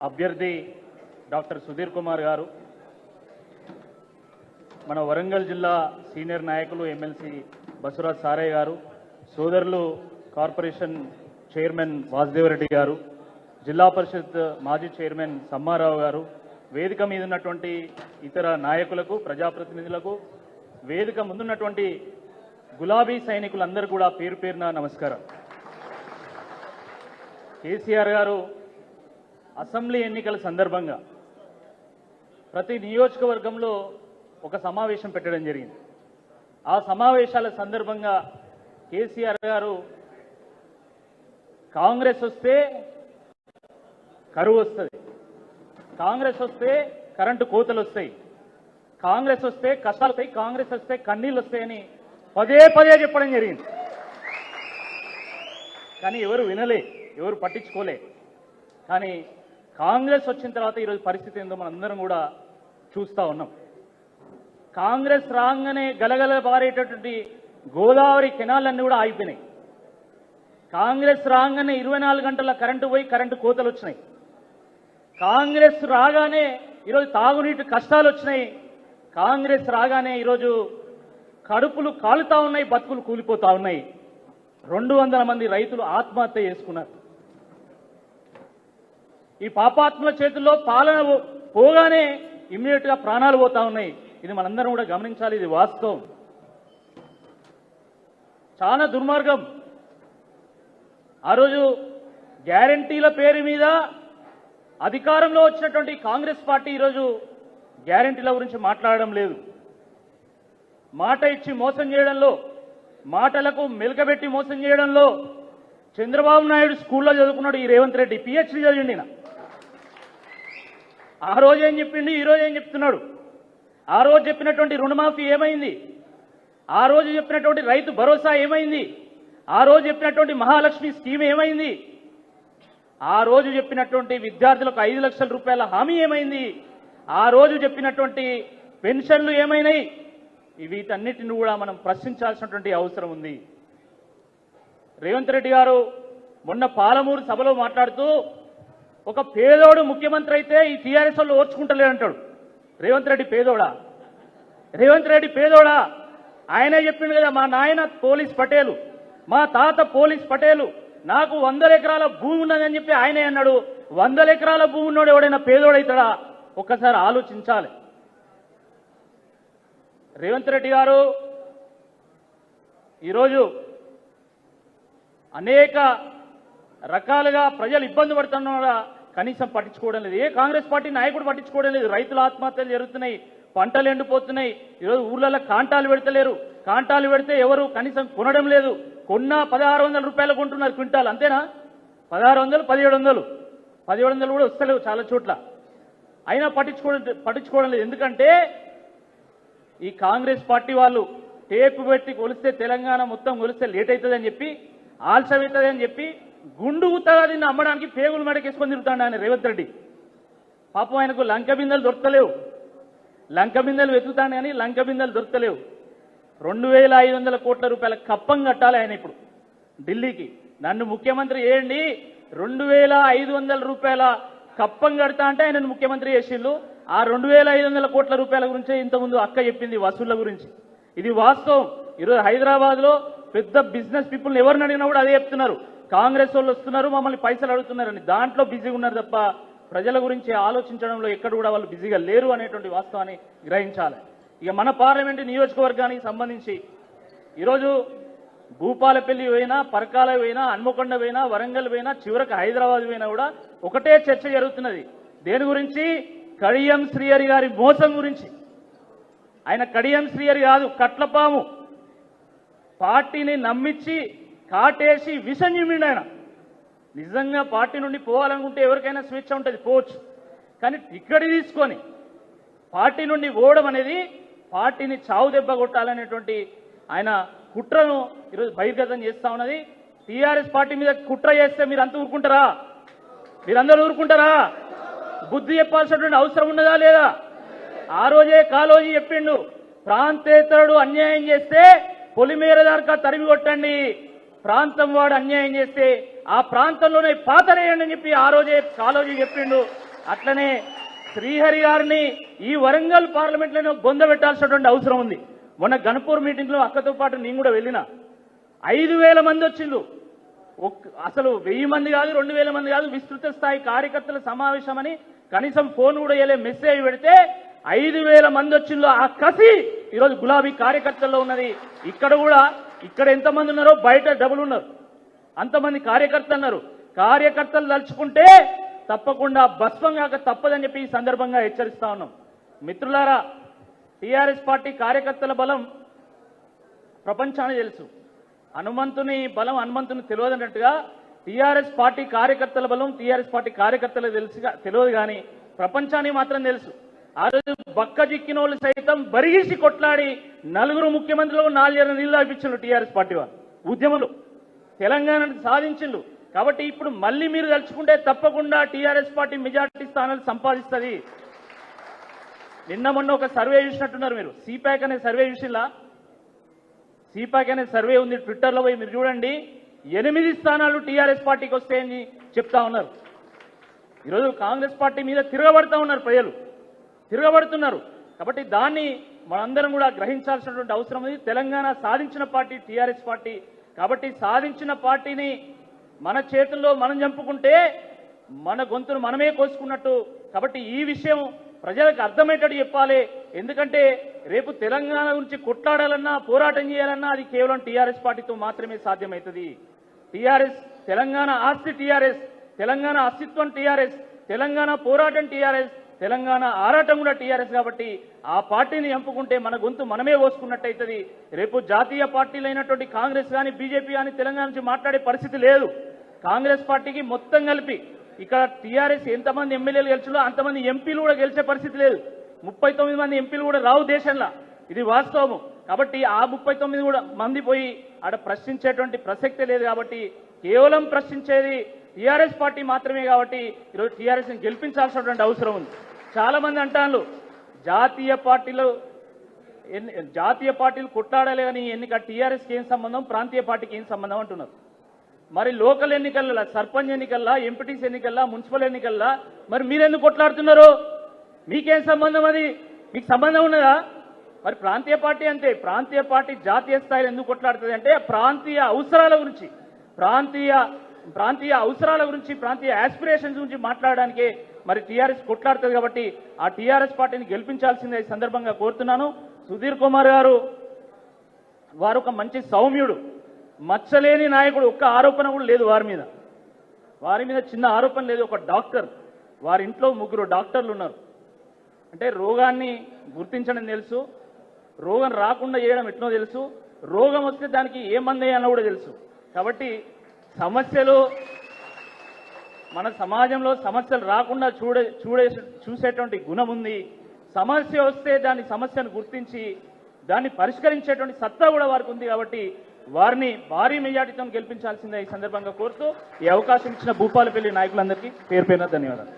అభ్యర్థి డాక్టర్ సుధీర్ కుమార్ గారు మన వరంగల్ జిల్లా సీనియర్ నాయకులు ఎమ్మెల్సీ బసురాజ్ సారయ్య గారు సోదరులు కార్పొరేషన్ చైర్మన్ వాసుదేవరెడ్డి గారు జిల్లా పరిషత్ మాజీ చైర్మన్ సమ్మారావు గారు వేదిక మీద ఉన్నటువంటి ఇతర నాయకులకు ప్రజాప్రతినిధులకు వేదిక ముందున్నటువంటి గులాబీ సైనికులందరూ కూడా పేరు పేరున నమస్కారం. కేసీఆర్ గారు అసెంబ్లీ ఎన్నికల సందర్భంగా ప్రతి నియోజకవర్గంలో ఒక సమావేశం పెట్టడం జరిగింది. ఆ సమావేశాల సందర్భంగా కేసీఆర్ గారు కాంగ్రెస్ వస్తే కరువు వస్తుంది. కాంగ్రెస్ వస్తే కరెంటు కోతలు వస్తాయి. కాంగ్రెస్ వస్తే కష్టాలు వస్తాయి. కాంగ్రెస్ వస్తే కన్నీళ్ళు వస్తాయని పదే పదే చెప్పడం జరిగింది. కానీ ఎవరు వినలే ఎవరు పట్టించుకోలే. కానీ కాంగ్రెస్ వచ్చిన తర్వాత ఈరోజు పరిస్థితి ఏందో మనందరం కూడా చూస్తూ ఉన్నాం. కాంగ్రెస్ రాగానే గలగల బారేటటువంటి గోదావరి కెనాలన్నీ కూడా ఆగిపోయినాయి. కాంగ్రెస్ రాగానే ఇరవై నాలుగు గంటల కరెంటు పోయి కరెంటు కోతలు వచ్చినాయి. కాంగ్రెస్ రాగానే ఈరోజు తాగునీటి కష్టాలు వచ్చినాయి. కాంగ్రెస్ రాగానే ఈరోజు కడుపులు కాలుతా ఉన్నాయి బతుకులు కూలిపోతా ఉన్నాయి. రెండు వందల మంది రైతులు ఆత్మహత్య చేసుకున్నారు. ఈ పాపాత్మల చేతుల్లో పాలన పోగానే ఇమ్మీడియట్గా ప్రాణాలు పోతా ఉన్నాయి. ఇది మనందరం కూడా గమనించాలి ఇది వాస్తవం. చాలా దుర్మార్గం. ఆ రోజు గ్యారంటీల పేరు మీద అధికారంలో వచ్చినటువంటి కాంగ్రెస్ పార్టీ ఈరోజు గ్యారంటీల గురించి మాట్లాడడం లేదు. మాట ఇచ్చి మోసం చేయడంలో మాటలకు మెలకబెట్టి మోసం చేయడంలో చంద్రబాబు నాయుడు స్కూల్లో చదువుకున్నాడు ఈ రేవంత్ రెడ్డి. పిహెచ్డి చదివిండి నా ఆ రోజు ఏం చెప్పిండు? ఈ రోజు ఏం చెప్తున్నాడు? ఆ రోజు చెప్పినటువంటి రుణమాఫీ ఏమైంది? ఆ రోజు చెప్పినటువంటి రైతు భరోసా ఏమైంది? ఆ రోజు చెప్పినటువంటి మహాలక్ష్మి స్కీమ్ ఏమైంది? ఆ రోజు చెప్పినటువంటి విద్యార్థులకు ఐదు లక్షల రూపాయల హామీ ఏమైంది? ఆ రోజు చెప్పినటువంటి పెన్షన్లు ఏమైనాయి? వీటన్నిటిని కూడా మనం ప్రశ్నించాల్సినటువంటి అవసరం ఉంది. రేవంత్ రెడ్డి గారు మొన్న పాలమూరు సభలో మాట్లాడుతూ ఒక పేదోడు ముఖ్యమంత్రి అయితే ఈ టీఆర్ఎస్ వాళ్ళు ఓర్చుకుంటలేడంటాడు రేవంత్ రెడ్డి పేదోడా? రేవంత్ రెడ్డి పేదోడా? ఆయనే చెప్పిండు కదా మా నాయన పోలీస్ పటేలు మా తాత పోలీస్ పటేలు నాకు వందల ఎకరాల భూమి ఉన్నదని చెప్పి ఆయనే అన్నాడు. వందల ఎకరాల భూమి ఉన్నోడు ఎవడైనా పేదోడైతాడా? ఒక్కసారి ఆలోచించాలి. రేవంత్ రెడ్డి గారు ఈరోజు అనేక రకాలుగా ప్రజలు ఇబ్బంది పడుతున్నారా? కనీసం పట్టించుకోవడం లేదు. ఏ కాంగ్రెస్ పార్టీ నాయకుడు పట్టించుకోవడం లేదు. రైతుల ఆత్మహత్యలు జరుగుతున్నాయి. పంటలు ఎండిపోతున్నాయి. ఈరోజు ఊర్లలో కాంటాలు పెడతలేరు. కాంటాలు పెడితే ఎవరు కనీసం కొనడం లేదు. కొన్న పదహారు వందల రూపాయలు కొంటున్నారు క్వింటాల్. అంతేనా? పదహారు వందలు పదిహేడు వందలు. పదిహేడు వందలు కూడా వస్తలేవు చాలా చోట్ల. అయినా పట్టించుకోవడం పట్టించుకోవడం లేదు. ఎందుకంటే ఈ కాంగ్రెస్ పార్టీ వాళ్ళు టేపు పెట్టి కొలిస్తే తెలంగాణ మొత్తం కొలిస్తే లేట్ అవుతుందని చెప్పి ఆలస్యం అని చెప్పి గుండు గుత్తగా అమ్మడానికి పేగులు మెడకేసుకొని తిరుగుతాడు ఆయన రేవంత్ రెడ్డి. పాపం ఆయనకు లంక బిందెలు దొరకలేవు. లంక బిందెలు వెతుకుతాను కానీ లంక బిందెలు దొరకలేవు. రెండు వేల ఐదు వందల కోట్ల రూపాయల కప్పం కట్టాలి ఆయన ఇప్పుడు ఢిల్లీకి. నన్ను ముఖ్యమంత్రి చేయండి రెండు వేల ఐదు వందల రూపాయల కప్పం కడతా అంటే ఆయనను ముఖ్యమంత్రి చేసిండు. ఆ రెండు వేల ఐదు వందల కోట్ల రూపాయల గురించే ఇంతకుముందు అక్క చెప్పింది వసూళ్ళ గురించి. ఇది వాస్తవం. ఈరోజు హైదరాబాద్లో పెద్ద బిజినెస్ పీపుల్ని ఎవరిని అడిగినా కూడా అదే చెప్తున్నారు. కాంగ్రెస్ వాళ్ళు వస్తున్నారు మమ్మల్ని పైసలు అడుగుతున్నారని. దాంట్లో బిజీగా ఉన్నారు తప్ప ప్రజల గురించి ఆలోచించడంలో ఎక్కడ కూడా వాళ్ళు బిజీగా లేరు అనేటువంటి వాస్తవాన్ని గ్రహించాలి. ఇక మన పార్లమెంటు నియోజకవర్గానికి సంబంధించి ఈరోజు భూపాలపల్లి పోయినా పరకాల పోయినా హన్మకొండ పోయినా వరంగల్ పోయినా చివరికి హైదరాబాద్ పోయినా కూడా ఒకటే చర్చ జరుగుతున్నది. దేని గురించి? కడియం శ్రీహరి గారి మోసం గురించి. ఆయన కడియం శ్రీహరి కాదు కట్లపాము. పార్టీని నమ్మించి కాటేసి విషం చిమ్మిండు ఆయన. నిజంగా పార్టీ నుండి పోవాలనుకుంటే ఎవరికైనా స్వేచ్ఛ ఉంటుంది పోవచ్చు. కానీ టిక్కెట్ తీసుకొని పార్టీ నుండి పోవడం అనేది పార్టీని చావు దెబ్బ కొట్టాలనేటువంటి ఆయన కుట్రను ఈరోజు బహిర్గతం చేస్తూ ఉన్నది. టీఆర్ఎస్ పార్టీ మీద కుట్ర చేస్తే మీరు అంతా ఊరుకుంటారా? మీరందరూ ఊరుకుంటారా? బుద్ధి చెప్పాల్సినటువంటి అవసరం ఉన్నదా లేదా? ఆ రోజే కాలోజీ చెప్పిండు. ప్రాంతేతరుడు అన్యాయం చేస్తే పొలిమేర దాకా తరిమి కొట్టండి. ప్రాంతం వాడు అన్యాయం చేస్తే ఆ ప్రాంతంలోనే పాతరేయండి అని చెప్పి ఆ రోజే కాలోజీ చెప్పిండు. అట్లనే శ్రీహరి గారిని ఈ వరంగల్ పార్లమెంట్లోనే గొంద పెట్టాల్సినటువంటి అవసరం ఉంది. మొన్న గణపూర్ మీటింగ్లో అక్కతో పాటు నేను కూడా వెళ్ళిన. ఐదు వేల మంది వచ్చిండు ఒక్- అసలు వెయ్యి మంది కాదు రెండు వేల మంది కాదు విస్తృత స్థాయి కార్యకర్తల సమావేశమని కనీసం ఫోన్ కూడా వేయలే మెసేజ్ పెడితే ఐదు వేల మంది వచ్చిందో ఆ కసి ఈరోజు గులాబీ కార్యకర్తల్లో ఉన్నది. ఇక్కడ కూడా ఇక్కడ ఎంతమంది ఉన్నారో బయట డబుల్ ఉన్నారు. అంతమంది కార్యకర్తలు అన్నారు. కార్యకర్తలు తలుచుకుంటే తప్పకుండా భస్వం కాక తప్పదని చెప్పి ఈ సందర్భంగా హెచ్చరిస్తా ఉన్నాం. మిత్రులారా టీఆర్ఎస్ పార్టీ కార్యకర్తల బలం ప్రపంచానికి తెలుసు. హనుమంతుని బలం హనుమంతుని తెలియదన్నట్టుగా టీఆర్ఎస్ పార్టీ కార్యకర్తల బలం టీఆర్ఎస్ పార్టీ కార్యకర్తలకు తెలుసు తెలియదు కానీ ప్రపంచానికి మాత్రం తెలుసు. ఆ రోజు బక్క వాళ్ళు సైతం బరిగిసి కొట్లాడి నలుగురు ముఖ్యమంత్రులు నాలుగేళ్ళ నీళ్ళు ఆపించారు టీఆర్ఎస్ పార్టీ వాళ్ళు. ఉద్యమంలో. తెలంగాణను సాధించిండు కాబట్టి ఇప్పుడు మళ్ళీ మీరు తలుచుకుంటే తప్పకుండా టీఆర్ఎస్ పార్టీ మెజార్టీ స్థానాలు సంపాదిస్తుంది. నిన్న మొన్న ఒక సర్వే చూసినట్టున్నారు మీరు. సిపాక్ అనే సర్వే చూసిలా సిపాక్ అనే సర్వే ఉంది. ట్విట్టర్లో పోయి మీరు చూడండి. ఎనిమిది స్థానాలు టీఆర్ఎస్ పార్టీకి వస్తాయని చెప్తా ఉన్నారు. ఈరోజు కాంగ్రెస్ పార్టీ మీద తిరగబడతా ఉన్నారు ప్రజలు. తిరగబడుతున్నారు. కాబట్టి దాన్ని మనందరం కూడా గ్రహించాల్సినటువంటి అవసరం ఉంది. తెలంగాణ సాధించిన పార్టీ టీఆర్ఎస్ పార్టీ. కాబట్టి సాధించిన పార్టీని మన చేతుల్లో మనం చంపుకుంటే మన గొంతును మనమే కోసుకున్నట్టు. కాబట్టి ఈ విషయం ప్రజలకు అర్థమయ్యేటట్టు చెప్పాలి. ఎందుకంటే రేపు తెలంగాణ గురించి కొట్లాడాలన్నా పోరాటం చేయాలన్నా అది కేవలం టీఆర్ఎస్ పార్టీతో మాత్రమే సాధ్యమవుతుంది. టీఆర్ఎస్ తెలంగాణ ఆస్తి టీఆర్ఎస్ తెలంగాణ అస్తిత్వం టీఆర్ఎస్ తెలంగాణ పోరాటం టీఆర్ఎస్ తెలంగాణ ఆరాటం కూడా టీఆర్ఎస్ కాబట్టి ఆ పార్టీని ఎంపుకుంటే మన గొంతు మనమే పోసుకున్నట్టయితది. రేపు జాతీయ పార్టీలైనటువంటి కాంగ్రెస్ కానీ బీజేపీ కానీ తెలంగాణ నుంచి మాట్లాడే పరిస్థితి లేదు. కాంగ్రెస్ పార్టీకి మొత్తం కలిపి ఇక్కడ టీఆర్ఎస్ ఎంతమంది ఎమ్మెల్యేలు గెలిచిందో అంతమంది ఎంపీలు కూడా గెలిచే పరిస్థితి లేదు. ముప్పై తొమ్మిది మంది ఎంపీలు కూడా రావు దేశంలో. ఇది వాస్తవము. కాబట్టి ఆ ముప్పై తొమ్మిది కూడా మంది పోయి ఆడ ప్రశ్నించేటువంటి ప్రసక్తే లేదు కాబట్టి కేవలం ప్రశ్నించేది టీఆర్ఎస్ పార్టీ మాత్రమే కాబట్టి ఈరోజు టీఆర్ఎస్ని గెలిపించాల్సినటువంటి అవసరం ఉంది. చాలా మంది అంటాను జాతీయ పార్టీలు ఎన్ని- జాతీయ పార్టీలు కొట్లాడాలి ఎన్నిక టీఆర్ఎస్కి ఏం సంబంధం ప్రాంతీయ పార్టీకి ఏం సంబంధం అంటున్నారు. మరి లోకల్ ఎన్నికల్లో సర్పంచ్ ఎన్నికల్లా ఎంపీటీస్ ఎన్నికల్లా మున్సిపల్ ఎన్నికల్లా మరి మీరెందుకు కొట్లాడుతున్నారు? మీకేం సంబంధం అది? మీకు సంబంధం ఉన్నదా? మరి ప్రాంతీయ పార్టీ అంతే. ప్రాంతీయ పార్టీ జాతీయ స్థాయిలో ఎందుకు కొట్లాడుతుంది అంటే ప్రాంతీయ అవసరాల గురించి. ప్రాంతీయ ప్రాంతీయ అవసరాల గురించి ప్రాంతీయ ఆస్పిరేషన్స్ గురించి మాట్లాడడానికి మరి టీఆర్ఎస్ కొట్లాడుతుంది కాబట్టి ఆ టీఆర్ఎస్ పార్టీని గెలిపించాల్సిందే సందర్భంగా కోరుతున్నాను. సుధీర్ కుమార్ గారు వారు ఒక మంచి సౌమ్యుడు మచ్చలేని నాయకుడు ఒక్క ఆరోపణ కూడా లేదు వారి మీద. వారి మీద చిన్న ఆరోపణ లేదు ఒక డాక్టర్. వారి ఇంట్లో ముగ్గురు డాక్టర్లు ఉన్నారు. అంటే రోగాన్ని గుర్తించడం తెలుసు రోగం రాకుండా చేయడం ఎట్నో తెలుసు రోగం వస్తే దానికి ఏ మంది అన్న కూడా తెలుసు. కాబట్టి సమస్యలు మన సమాజంలో సమస్యలు రాకుండా చూడే చూడే చూసేటువంటి గుణం ఉంది. సమస్య వస్తే దాని సమస్యను గుర్తించి దాన్ని పరిష్కరించేటువంటి సత్తా కూడా వారికి ఉంది కాబట్టి వారిని భారీ మెజార్టీతో గెలిపించాల్సిందే ఈ సందర్భంగా కోరుతూ ఈ అవకాశం ఇచ్చిన భూపాలపల్లి నాయకులందరికీ పేరు పేరున ధన్యవాదాలు.